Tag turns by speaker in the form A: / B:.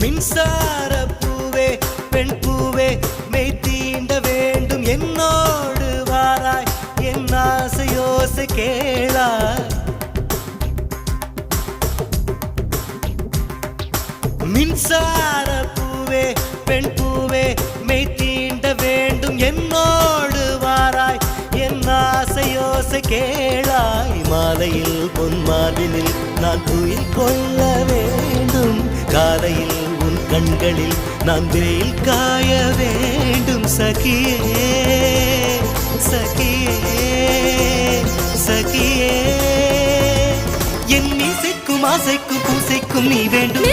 A: மின்சார பூவே பெண் பூவே மெய் தீண்ட வேண்டும். என்னோடு வாராய் என் ஆசையோசை கேளா மின்சார பூவே பெண் பூவே மெய் தீண்ட வேண்டும். என்னோடு வாராய் என் ஆசையோசை கேளாய். மாலையில் பொன் மாதினில் நான் துயில் கொள்ள வேண்டும். காலையில் கண்களில் நான் வெயில் காய வேண்டும் சகியே சகியே சகியே. என் இசைக்கும் ஆசைக்கும் பூசைக்கும் நீ வேண்டும்.